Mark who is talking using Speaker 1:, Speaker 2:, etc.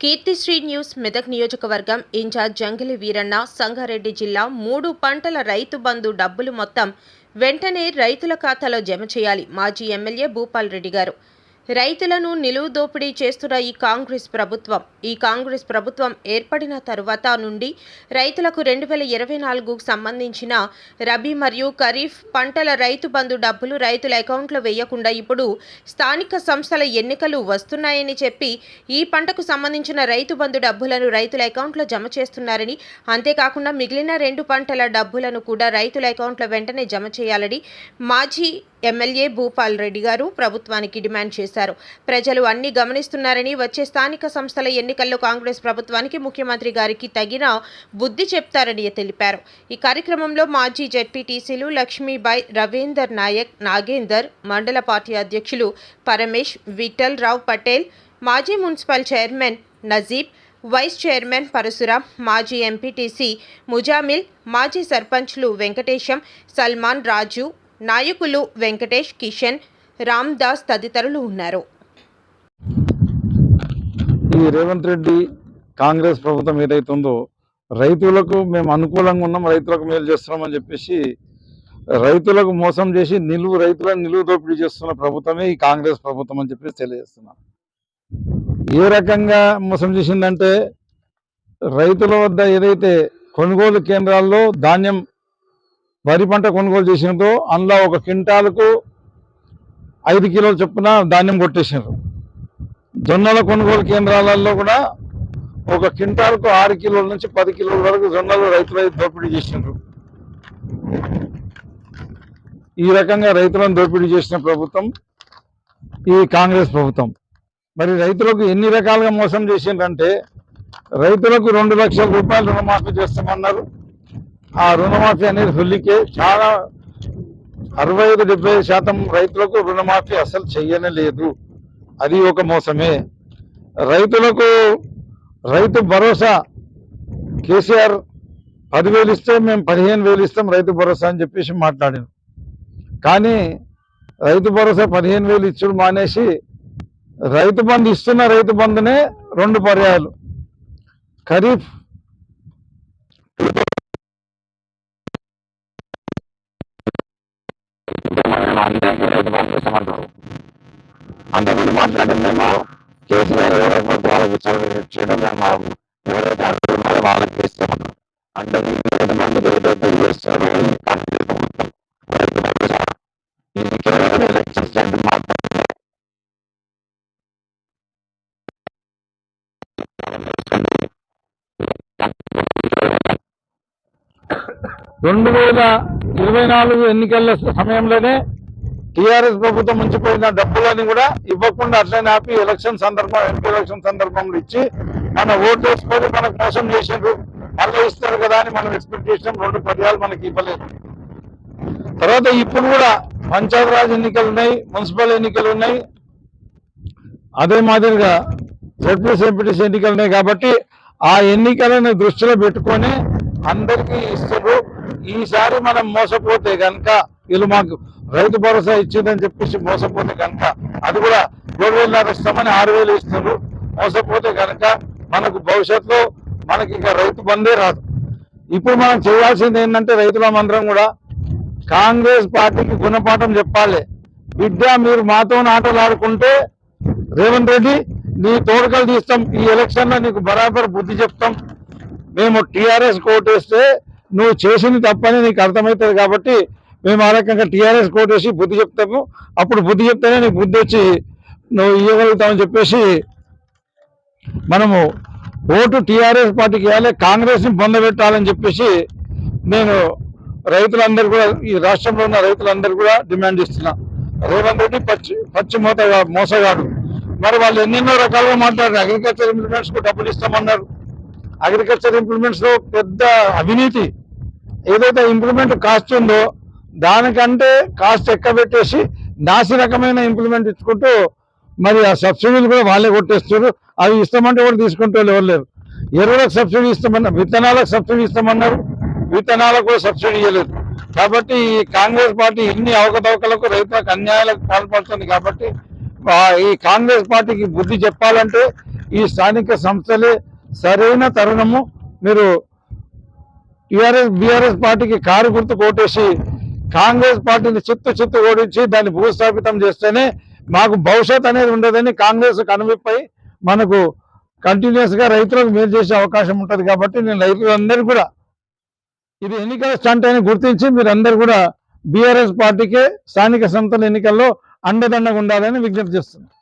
Speaker 1: Keerthisri news Medak నియోజకవర్గం incharge జంగిలి Veeranna Sangareddy జిల్లా మూడు పంటల రైతు బంధు డబ్బులు మొత్తం వెంటనే రైతుల ఖాతాలో జమ చేయాలి మాజీ ఎమ్మెల్యే భూపాల్ రెడ్డి గారు. రైతులను నిలువు దోపిడీ చేస్తున్న ఈ కాంగ్రెస్ ప్రభుత్వం. ఈ కాంగ్రెస్ ప్రభుత్వం ఏర్పడిన తరువాత నుండి రైతులకు రెండు వేల ఇరవై నాలుగుకు సంబంధించిన రబీ మరియు ఖరీఫ్ పంటల రైతు బంధు డబ్బులు రైతుల అకౌంట్లో వేయకుండా ఇప్పుడు స్థానిక సంస్థల ఎన్నికలు వస్తున్నాయని చెప్పి ఈ పంటకు సంబంధించిన రైతు బంధు డబ్బులను రైతుల అకౌంట్లో జమ చేస్తున్నారని అంతేకాకుండా మిగిలిన రెండు పంటల డబ్బులను కూడా రైతుల అకౌంట్లో వెంటనే జమ చేయాలని మాజీ ఎమ్మెల్యే భూపాల్ రెడ్డి గారు ప్రభుత్వానికి డిమాండ్ చేశారు. ప్రజలు అన్ని గమనిస్తున్నారని వచ్చే స్థానిక సంస్థల ఎన్నికల్లో కాంగ్రెస్ ప్రభుత్వానికి ముఖ్యమంత్రి గారికి తగిన బుద్ధి చెప్తారని తెలిపారు. ఈ కార్యక్రమంలో మాజీ జెడ్పీటీసీలు లక్ష్మీబాయ్ రవీందర్ నాయక్ నాగేందర్ మండల పార్టీ అధ్యక్షులు పరమేష్ విఠల్ రావు పటేల్ మాజీ municipal chairman Najib vice chairman Parashuram మాజీ ఎంపీటీసీ ముజామిల్ మాజీ సర్పంచ్లు వెంకటేశం సల్మాన్ రాజు నాయకులు వెంకటేష్ కిషన్ రామ్ దాస్ తదితరులు ఉన్నారు.
Speaker 2: ఈ రేవంత్ రెడ్డి కాంగ్రెస్ ప్రభుత్వం ఏదైతుందో రైతులకు మేము అనుకూలంగా ఉన్నాం రైతులకు మేలు చేస్తున్నామని చెప్పేసి రైతులకు మోసం చేసి నిలువు రైతులను నిలువు దోపిడీ చేస్తున్న ప్రభుత్వమే ఈ కాంగ్రెస్ ప్రభుత్వం అని చెప్పేసి తెలియజేస్తున్నాం. ఏ రకంగా మోసం చేసిందంటే రైతుల వద్ద ఏదైతే కొనుగోలు కేంద్రాల్లో ధాన్యం వరి పంట కొనుగోలు చేసినప్పుడు అందులో ఒక క్వింటాలకు ఐదు కిలోలు చొప్పున ధాన్యం కొట్టేసినారు. జొన్నల కొనుగోలు కేంద్రాలలో కూడా ఒక క్వింటాల్కు ఆరు కిలోల నుంచి పది కిలోల వరకు జొన్నలు రైతులైతే దోపిడీ చేసినారు. ఈ రకంగా రైతులను దోపిడీ చేసిన ప్రభుత్వం ఈ కాంగ్రెస్ ప్రభుత్వం. మరి రైతులకు ఎన్ని రకాలుగా మోసం చేసిండ్రంటే రైతులకు రెండు లక్షల రూపాయలు రుణమాఫీ చేస్తామన్నారు. ఆ రుణమాఫీ అనేది ఫుల్లికే చాలా అరవై ఐదు డెబ్బై శాతం రైతులకు రుణమాఫీ అసలు చేయనే లేదు అది ఒక మోసమే. రైతులకు రైతు భరోసా. కేసీఆర్ పదివేలు ఇస్తే మేము పదిహేను వేలు ఇస్తాం రైతు భరోసా అని చెప్పేసి మాట్లాడాను కానీ రైతు భరోసా పదిహేను వేలు ఇచ్చుడు మానేసి రైతు బంధు ఇస్తున్న రైతు బంధునే రెండు పర్యాయాలు. ఖరీఫ్
Speaker 3: అంతకుముందు మాట్లాడిందేమో కేసీఆర్ ఎవరైనా వాళ్ళకి చేయడం మేము ఎవరైతే వాళ్ళకి ఇస్తామన్నారు అంటే మంది ఏదైతే చేస్తారు ఇది కేవలం ఎలక్షన్స్
Speaker 2: రెండు వేల ఇరవై నాలుగు ఎన్నికల సమయంలోనే టిఆర్ఎస్ ప్రభుత్వం ఉంచిపోయిన డబ్బులని కూడా ఇవ్వకుండా అట్లనే ఆపి ఎలక్షన్ సందర్భం ఎంపీ ఎలక్షన్ సందర్భంలో ఇచ్చి మన ఓటు వేసుకొని మనకు మోసం చేసిండ్రు. మళ్ళీ ఇస్తారు కదా అని మనం ఎక్స్పెక్ట్ చేసినాం. రెండు పర్యాలు మనకి ఇవ్వలేదు. తర్వాత ఇప్పుడు కూడా పంచాయతీరాజ్ ఎన్నికలు ఉన్నాయి మున్సిపల్ ఎన్నికలు ఉన్నాయి. అదే మాదిరిగా జడ్పీఎస్ ఎంపీటీసీ ఎన్నికలు ఉన్నాయి కాబట్టి ఆ ఎన్నికలను దృష్టిలో పెట్టుకొని అందరికీ ఇస్తారు ఈసారి మనం మోసపోతే కనుక వీళ్ళు మాకు రైతు భరోసా ఇచ్చిందని చెప్పేసి మోసపోతే కనుక అది కూడా ఏడు వేలు ఇస్తామని ఆరు వేలు ఇస్తున్నారు. మోసపోతే కనుక మనకు భవిష్యత్తులో మనకి ఇక రైతు బందే రాదు. ఇప్పుడు మనం చేయాల్సింది ఏంటంటే రైతులమందరం కూడా కాంగ్రెస్ పార్టీకి గుణపాఠం చెప్పాలి. బిడ్డ మీరు మాతో ఆటలు ఆడుకుంటే రేవంత్ రెడ్డి నీ తోడుకలు తీస్తాం. ఈ ఎలక్షన్లో నీకు బరాబర్ బుద్ధి చెప్తాం. మేము టీఆర్ఎస్ కోటేస్తే నువ్వు చేసింది తప్పని నీకు అర్థమవుతుంది కాబట్టి మేము ఆ రకంగా టీఆర్ఎస్ కోటేసి బుద్ధి చెప్తాము. అప్పుడు బుద్ధి చెప్తేనే నీకు బుద్ధి వచ్చి నువ్వు ఇవ్వగలుగుతామని చెప్పేసి మనము ఓటు టీఆర్ఎస్ పార్టీకి వేయాలి కాంగ్రెస్ని పొందబెట్టాలని చెప్పేసి నేను రైతులందరూ కూడా ఈ రాష్ట్రంలో ఉన్న రైతులందరూ కూడా డిమాండ్ ఇస్తున్నా రేవంత్ రెడ్డి పచ్చి పచ్చి మూత మోసగాడు. మరి వాళ్ళు ఎన్నెన్నో రకాలుగా మాట్లాడారు. అగ్రికల్చర్ ఇంప్లిమెంట్స్కు డబ్బులు ఇస్తామన్నారు. అగ్రికల్చర్ ఇంప్లిమెంట్స్లో పెద్ద అవినీతి. ఏదైతే ఇంప్లిమెంట్ కాస్ట్ ఉందో దానికంటే కాస్ట్ ఎక్కబెట్టేసి నాసి రకమైన ఇంప్లిమెంట్ ఇచ్చుకుంటూ మరి ఆ సబ్సిడీలు కూడా వాళ్ళే కొట్టేస్తారు అవి ఇస్తామంటే కూడా తీసుకుంటూ ఎవరు లేరు. ఎరువులకు సబ్సిడీ ఇస్తామన్నారు విత్తనాలకు సబ్సిడీ ఇస్తామన్నారు. విత్తనాలకు కూడా సబ్సిడీ ఇవ్వలేదు కాబట్టి ఈ కాంగ్రెస్ పార్టీ ఇన్ని అవకతవకలకు రైతులకు అన్యాయాలకు పాల్పడుతుంది కాబట్టి ఈ కాంగ్రెస్ పార్టీకి బుద్ధి చెప్పాలంటే ఈ స్థానిక సంస్థలే సరైన తరుణము. మీరు టిఆర్ఎస్ బీఆర్ఎస్ పార్టీకి కారు గుర్తు కోటేసి కాంగ్రెస్ పార్టీని చిత్తు చిత్తు ఓడించి దాన్ని భూస్థాపితం చేస్తేనే మాకు భవిష్యత్ అనేది ఉండదని కాంగ్రెస్ కనువిప్పై మనకు కంటిన్యూస్గా రైతులకు మేలు చేసే అవకాశం ఉంటుంది కాబట్టి నేను రైతులందరూ కూడా ఇది ఎన్నికల స్టంట్ అని గుర్తించి మీరందరూ కూడా బీఆర్ఎస్ పార్టీకే స్థానిక సంస్థల ఎన్నికల్లో అండదండగా ఉండాలని విజ్ఞప్తి చేస్తున్నారు